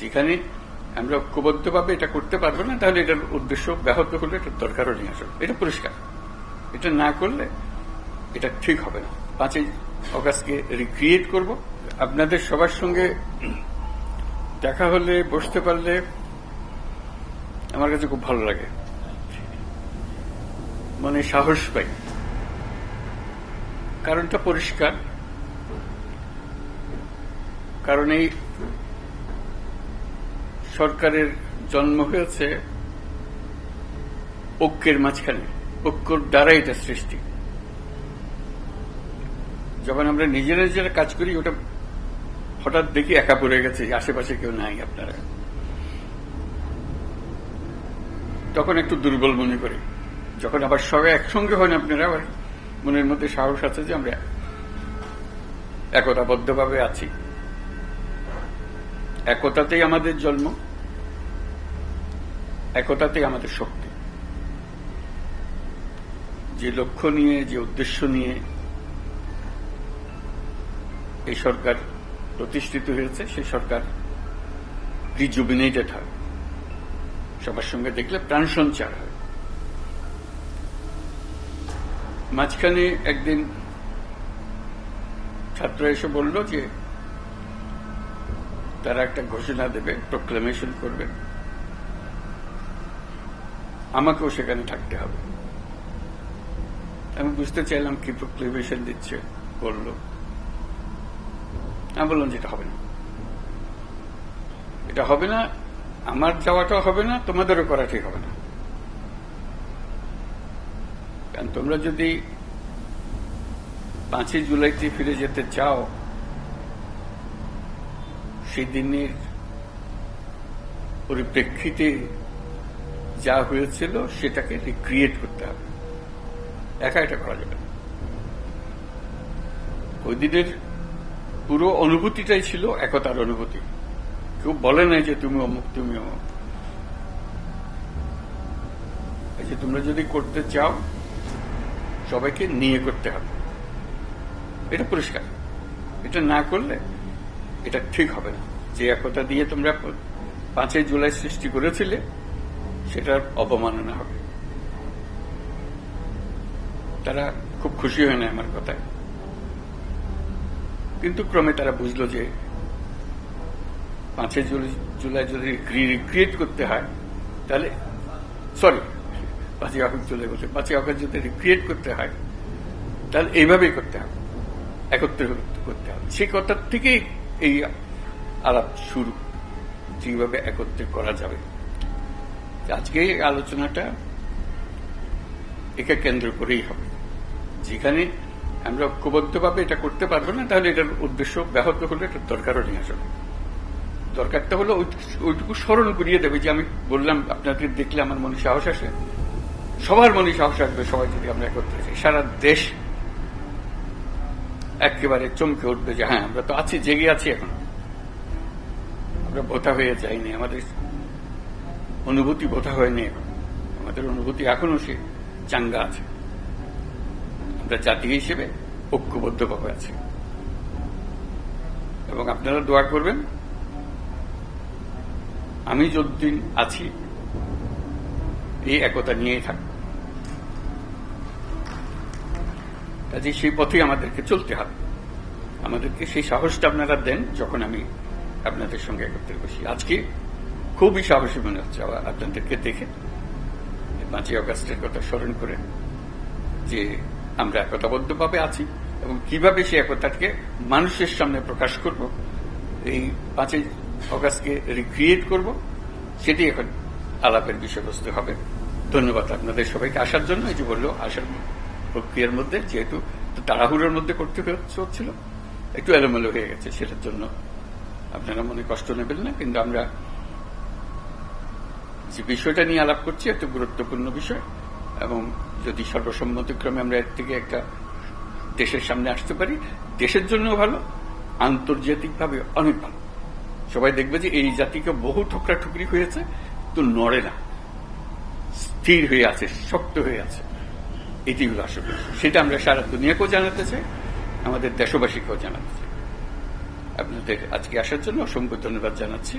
যেখানে আমরা ঐক্যবদ্ধভাবে এটা করতে পারব না, তাহলে এটার উদ্দেশ্য ব্যাহত হলে এটার দরকারও নেই আসলে। এটা পরিষ্কার। এটা না করলে এটা ঠিক হবে না। পাঁচই অগাস্টকে রিক্রিয়েট করব। আপনাদের সবার সঙ্গে দেখা হলে, বসতে পারলে আমার কাছে খুব ভালো লাগে। মনে সাহস পাই। কারণটা পরিষ্কার। কারণ এই সরকারের জন্ম হয়েছে ঐক্যের মাঝখানে, ঐক্যর দ্বারা এটা সৃষ্টি। যখন আমরা নিজেরা নিজেরা কাজ করি, ওটা হঠাৎ দেখি একা পড়ে গেছে, আশেপাশে কেউ নাই আপনারা। তখন একটু দুর্বল মনে করি। যখন আবার সবাই একসঙ্গে হন আপনারা, আবার মনের মধ্যে সাহস আছে যে আমরা একতাবদ্ধভাবে আছি। একতাতেই আমাদের জন্ম। একতাতেই আমাদের শক্তি। যে লক্ষ্য নিয়ে, যে উদ্দেশ্য নিয়ে এই সরকার প্রতিষ্ঠিত হয়েছে, সেই সরকার রিজুবিনেটেড হয়। সবার সঙ্গে দেখলে প্রাণ সঞ্চার হয়। মাঝখানে একদিন ছাত্র এসে বলল যে, তারা একটা ঘোষণা দেবে প্রোক্লামেশন করবে। আমাকেও সেখানে থাকতে হবে। আমি বুঝতে চাইলাম কি প্রোক্লেমেশন দিচ্ছে বলল আমি বললাম যেটা হবে না। এটা হবে না, আমার যাওয়াটাও হবে না, তোমাদেরও করা ঠিক হবে না। কারণ তোমরা যদি পাঁচই জুলাইতে ফিরে যেতে চাও, সেই দিনের পরিপ্রেক্ষিতে যা হয়েছিল সেটাকে রিক্রিয়েট করতে হবে। একা এটা করা যাবে ওই দিনের পুরো অনুভূতিটাই ছিল একতার অনুভূতি। কেউ বলে নাই যে তুমি অমুক তুমি অমুক। যে তোমরা যদি করতে চাও, সবাইকে নিয়ে করতে হবে। এটা পরিষ্কার। এটা না করলে এটা ঠিক হবে না। যে একতা দিয়ে তোমরা পাঁচই জুলাই সৃষ্টি করেছিলে সেটার অবমাননা হবে। তারা খুব খুশি হয় না আমার কথায়। কিন্তু ক্রমে তারা বুঝলো যে পাঁচই জুলাই যদি রিক্রিয়েট করতে হয়, তাহলে, সরি, পাঁচই আগস্ট জুলাই বলছে পাঁচই আগস্ট যদি রিক্রিয়েট করতে হয়, তাহলে এইভাবেই করতে হবে, একত্রে করতে হবে। সেই কথার থেকেই এই আলাপ শুরু যেভাবে একত্রে করা যাবে। আজকে আলোচনাটা একে কেন্দ্র করেই হবে। যেখানে আমরা ঐক্যবদ্ধভাবে এটা করতে পারব না, তাহলে এটার উদ্দেশ্য ব্যাহত হলে এটার দরকারও নেই আসলে। দরকারটা হলো ওইটুকু স্মরণ করিয়ে দেবে যে আমি বললাম আপনাদের দেখলে আমার মনে সাহস আসে। সবার মনে সাহস আসবে সবাই যদি আমরা একত্রে যাই। সারা দেশ একেবারে চমকে উঠবে যে হ্যাঁ আমরা তো আছি, জেগে আছি এখন। আমরা বোথা হয়ে যাইনি। আমাদের অনুভূতি বোথা হয়নি। আমাদের অনুভূতি এখনও সে চাঙ্গা আছে। আমরা জাতি হিসেবে ঐক্যবদ্ধভাবে আছি। এবং আপনারা দোয়া করবেন, আমি যতদিন আছি, এই একতা নিয়েই থাকব। কাজে সেই পথেই আমাদেরকে চলতে হবে। আমাদেরকে সেই সাহসটা আপনারা দেন যখন আমি আপনাদের সঙ্গে একত্রে বসি। আজকে খুবই সাহসী মনে হচ্ছে আপনাদেরকে দেখে। পাঁচই অগাস্টের কথা স্মরণ করে যে আমরা একতাবদ্ধভাবে আছি এবং কীভাবে সেই একতাকে মানুষের সামনে প্রকাশ করব, এই পাঁচই অগাস্টকে রিক্রিয়েট করব, সেটি এখন আলাপের বিষয়বস্তু হবে। ধন্যবাদ আপনাদের সবাইকে আসার জন্য, এই যে বলল, আসার প্রক্রিয়ার মধ্যে যেহেতু তাড়াহুড়োর মধ্যে করতে হচ্ছিল, একটু এলোমেলো হয়ে গেছে, সেটার জন্য আপনারা মনে কষ্ট নেবেন না, কিন্তু আমরা যে বিষয়টা নিয়ে আলাপ করছি, একটা গুরুত্বপূর্ণ বিষয়, এবং যদি সর্বসম্মতিক্রমে আমরা এর থেকে একটা দেশের সামনে আসতে পারি, দেশের জন্য ভালো, আন্তর্জাতিকভাবে অনেক ভালো। সবাই দেখবে যে এই জাতিকে বহু ঠোকরা ঠুকরি হয়েছে তো নড়ে না। স্থির হয়ে আছে, শক্ত হয়ে আছে। এটি হল আসলে সেটা আমরা সারা দুনিয়াকেও জানাতে চাই, আমাদের দেশবাসীকেও জানাতে চাই। আপনাদের আজকে আসার জন্য অসংখ্য ধন্যবাদ জানাচ্ছি।